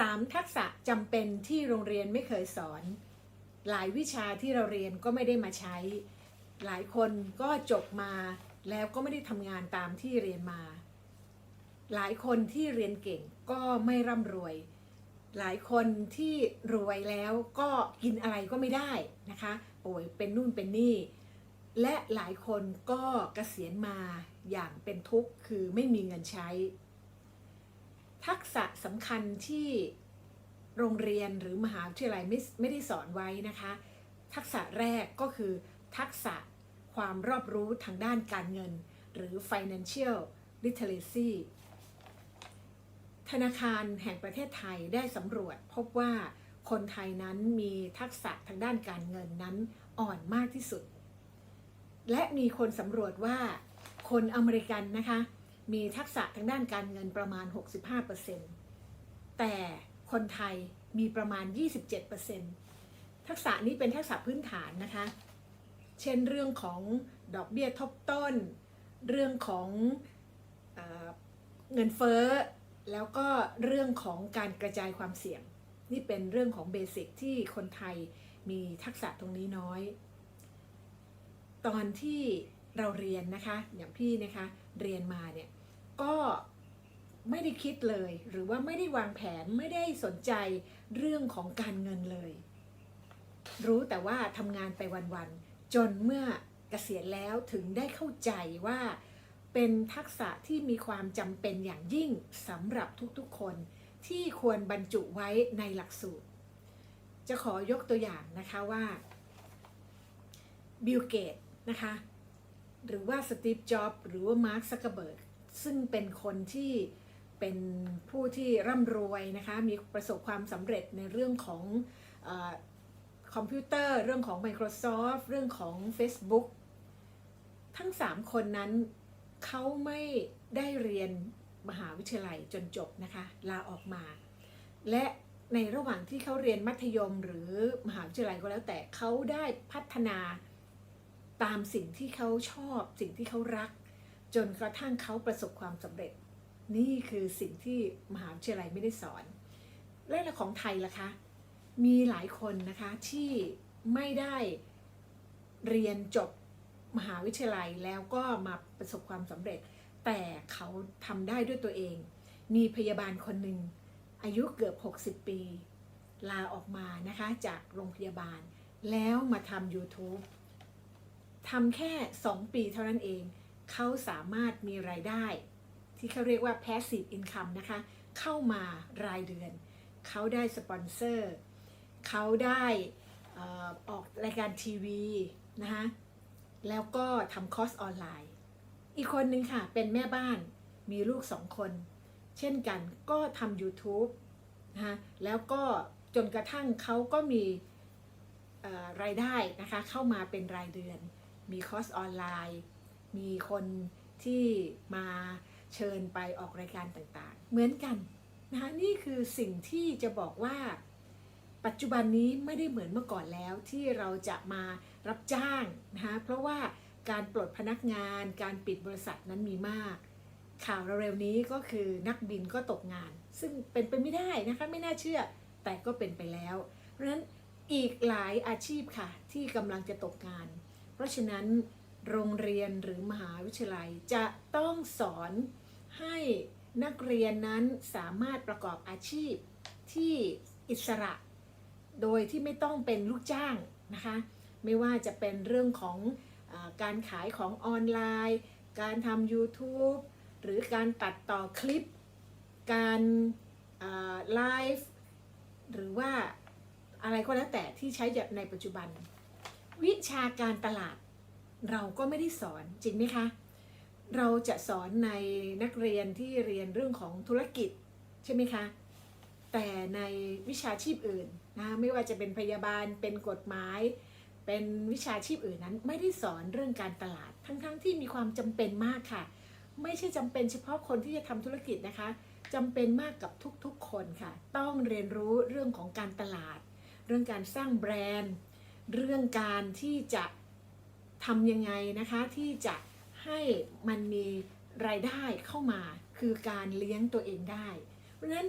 3 ทักษะจำเป็นที่โรงเรียนไม่เคยสอน หลายวิชาที่เราเรียนก็ไม่ได้มาใช้ หลายคนก็จบมาแล้วก็ไม่ได้ทำงานตามที่เรียนมา หลายคนที่เรียนเก่งก็ไม่ร่ำรวย หลายคนที่รวยแล้วก็กินอะไรก็ไม่ได้นะคะป่วยเป็นนู่นเป็นนี่ และหลายคนก็เกษียณมาอย่างเป็นทุกข์คือไม่มีเงินใช้ ทักษะสำคัญที่โรงเรียนหรือมหาวิทยาลัยไม่ไม่ได้สอนไว้นะคะ ทักษะแรกก็คือทักษะความรอบรู้ทางด้านการเงิน หรือ financial literacy ธนาคารแห่งประเทศไทยได้สำรวจพบว่าคนไทยนั้นมีทักษะทางด้านการเงินนั้นอ่อนมากที่สุด และมีคนสำรวจว่าคนอเมริกันนะคะ มีทักษะทางด้านการเงินประมาณ 65%แต่คนไทยมีประมาณ 27%ทักษะนี้เป็นทักษะพื้นฐานนะคะ เช่นเรื่องของดอกเบี้ยทบต้น เรื่องของเอเงินเฟ้อ แล้วก็เรื่องของการกระจายความเสี่ยง นี่เป็นเรื่องของเบสิกที่คนไทยมีทักษะตรงนี้น้อย ตอนที่เราเรียนนะคะ อย่างพี่นะคะ เรียนมาเนี่ย ก็ไม่ได้คิดเลย หรือว่าไม่ได้วางแผนไม่ได้สนใจเรื่องของการเงินเลย รู้แต่ว่าทำงานไปวันๆจนเมื่อเกษียณแล้วถึงได้เข้าใจว่าเป็นทักษะที่มีความจำเป็นอย่างยิ่งสำหรับทุกๆคนที่ควรบรรจุไว้ในหลักสูตร จะขอยกตัวอย่างนะคะว่าบิลเกตนะคะ หรือว่าสตีฟจ็อบหรือว่ามาร์คซักกร์เบิร์ก ซึ่งเป็นคนที่เป็นผู้ที่ร่ำรวยนะคะมีประสบความสำเร็จในเรื่องของอคอมพิวเตอร์ เรื่องของ Microsoft เรื่องของ Facebook ทั้ง 3 คนนั้นเขาไม่ได้เรียนมหาวิทยาลัยจนจบนะคะลาออกมา และในระหว่างที่เขาเรียนมัธยมหรือมหาวิทยาลัยก็แล้วแต่เขาได้พัฒนาตามสิ่งที่เขาชอบ สิ่งที่เขารัก จนกระทั่งเขาประสบความสำเร็จ นี่คือสิ่งที่มหาวิทยาลัยไม่ได้สอนและของไทยล่ะคะ มีหลายคนนะคะที่ไม่ได้เรียนจบมหาวิทยาลัยแล้วก็มาประสบความสำเร็จ แต่เขาทำได้ด้วยตัวเอง มีพยาบาลคนหนึ่งอายุเกือบ 60 ปี ลาออกมานะคะจากโรงพยาบาล แล้วมาทำ YouTube ทำแค่ 2 ปีเท่านั้นเอง เขาสามารถมีรายได้ ที่เขาเรียกว่า passive income นะคะ เข้ามารายเดือน เขาได้สปอนเซอร์ เขาได้ออกรายการทีวีนะคะแล้วก็ทำคอร์สออนไลน์ อีกคนนึงค่ะ เป็นแม่บ้านมีลูกสองคน เช่นกันก็ทำ YouTube นะคะแล้วก็จนกระทั่งเขาก็มีรายได้นะคะ เข้ามาเป็นรายเดือน มีคอร์สออนไลน์ มีคนที่มาเชิญไปออกรายการต่างๆ เหมือนกันนะคะนี่คือสิ่งที่จะบอกว่า ปัจจุบันนี้ไม่ได้เหมือนเมื่อก่อนแล้วที่เราจะมารับจ้างนะคะเพราะว่าการปลดพนักงานการปิดบริษัทนั้นมีมาก ข่าวเร็วๆนี้ก็คือนักบินก็ตกงาน ซึ่งเป็นไปไม่ได้นะคะไม่น่าเชื่อแต่ก็เป็นไปแล้ว เพราะฉะนั้นอีกหลายอาชีพค่ะที่กำลังจะตกงาน เพราะฉะนั้น โรงเรียนหรือมหาวิทยาลัย จะต้องสอนให้นักเรียนนั้นสามารถประกอบอาชีพที่อิสระ โดยที่ไม่ต้องเป็นลูกจ้างนะคะ ไม่ว่าจะเป็นเรื่องของอการขายของออนไลน์ การทำ YouTube หรือการตัดต่อคลิป การไลฟ์หรือว่าอะไรก็แล้วแต่ที่ใช้ในปัจจุบัน วิชาการตลาด เราก็ไม่ได้สอนจริงไหมคะ เราจะสอนในนักเรียนที่เรียนเรื่องของธุรกิจใช่ไหมคะ แต่ในวิชาชีพอื่นนะไม่ว่าจะเป็นพยาบาลเป็นกฎหมาย เป็นวิชาชีพอื่นนั้น ไม่ได้สอนเรื่องการตลาด ทั้งๆทที่มีความจำเป็นมากค่ะ ไม่ใช่จำเป็นเฉพาะคนที่จะทำธุรกิจนะคะจำเป็นมากกับทุกๆคนค่ะ ต้องเรียนรู้เรื่องของการตลาด เรื่องการสร้างแบรนด์ เรื่องการที่จะ ทำยังไงนะคะที่จะให้มันมีรายได้เข้ามาคือการเลี้ยงตัวเองได้ เพราะฉะนั้น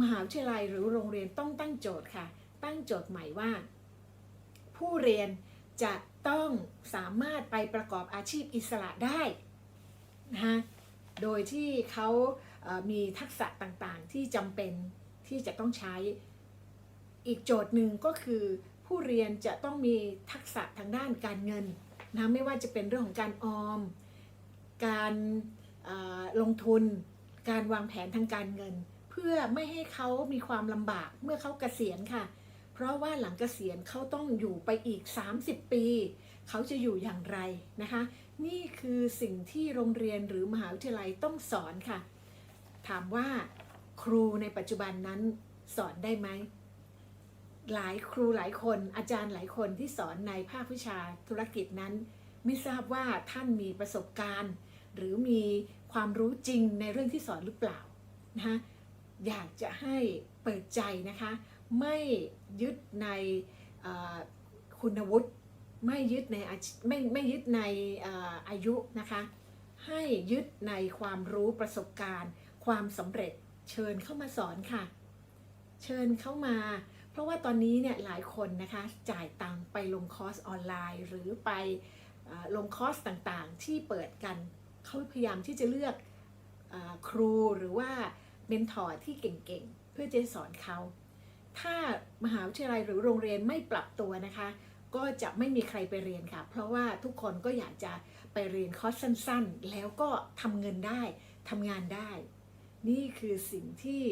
มหาวิทยาลัยหรือโรงเรียนต้องตั้งโจทย์ค่ะ ตั้งโจทย์ใหม่ว่า ผู้เรียนจะต้องสามารถไปประกอบอาชีพอิสระได้นะคะโดยที่เขามีทักษะต่างๆ ที่จำเป็นที่จะต้องใช้ อีกโจทย์หนึ่งก็คือ ผู้เรียนจะต้องมีทักษะทางด้านการเงิน นะไม่ว่าจะเป็นเรื่องของการออม การลงทุน การวางแผนทางการเงิน เพื่อไม่ให้เขามีความลำบากเมื่อเขาเกษียณค่ะ เพราะว่าหลังเกษียณเขาต้องอยู่ไปอีก 30 ปี เขาจะอยู่อย่างไรนะคะ นี่คือสิ่งที่โรงเรียนหรือมหาวิทยาลัยต้องสอนค่ะ ถามว่าครูในปัจจุบันนั้นสอนได้ไหม หลายครูหลายคนอาจารย์หลายคนที่สอนในภาควิชาธุรกิจนั้น ไม่ทราบว่าท่านมีประสบการณ์ หรือมีความรู้จริงในเรื่องที่สอนหรือเปล่านะคะอยากจะให้เปิดใจนะคะ ไม่ยึดในคุณวุฒิไม่ยึดในไม่ไม่ยึดในออายุนะคะ ให้ยึดในความรู้ประสบการณ์ ความสำเร็จเชิญเข้ามาสอนค่ะ เชิญเข้ามา เพราะว่าตอนนี้เนี่ยหลายคนนะคะจ่ายตังค์ไปลงคอร์สออนไลน์ หรือไปลงคอร์สต่างๆ ที่เปิดกันเขาพยายามที่จะเลือกอครูหรือว่าเมนทอร์ที่เก่งๆ เพื่อจะสอนเขาถ้ามหาวิทยาลัยหรือโรงเรียนไม่ปรับตัวนะคะ ก็จะไม่มีใครไปเรียนค่ะ เพราะว่าทุกคนก็อยากจะไปเรียนคอร์สสั้นๆ แล้วก็ทำเงินได้ทำงานได้ นี่คือสิ่งที่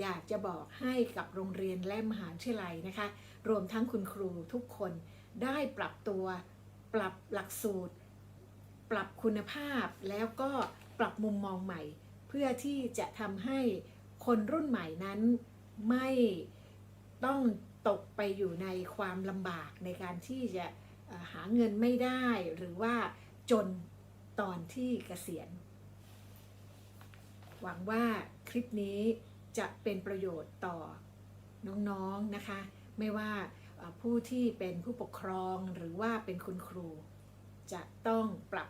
อยากจะบอกให้กับโรงเรียนและมหาวิทยาลัยนะคะ รวมทั้งคุณครูทุกคนได้ปรับตัว ปรับหลักสูตร ปรับคุณภาพ แล้วก็ปรับมุมมองใหม่ เพื่อที่จะทำให้คนรุ่นใหม่นั้นไม่ต้องตกไปอยู่ในความลำบากในการที่จะหาเงินไม่ได้หรือว่าจนตอนที่เกษียณ หวังว่าคลิปนี้ จะเป็นประโยชน์ต่อน้องๆนะคะ ไม่ว่าผู้ที่เป็นผู้ปกครองหรือว่าเป็นคุณครู จะต้องปรับ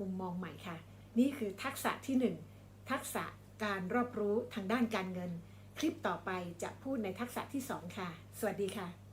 มุมมองใหม่ค่ะ นี่คือทักษะที่ 1 ทักษะการรอบรู้ทางด้านการเงิน คลิปต่อไปจะพูดในทักษะที่ 2 ค่ะ สวัสดีค่ะ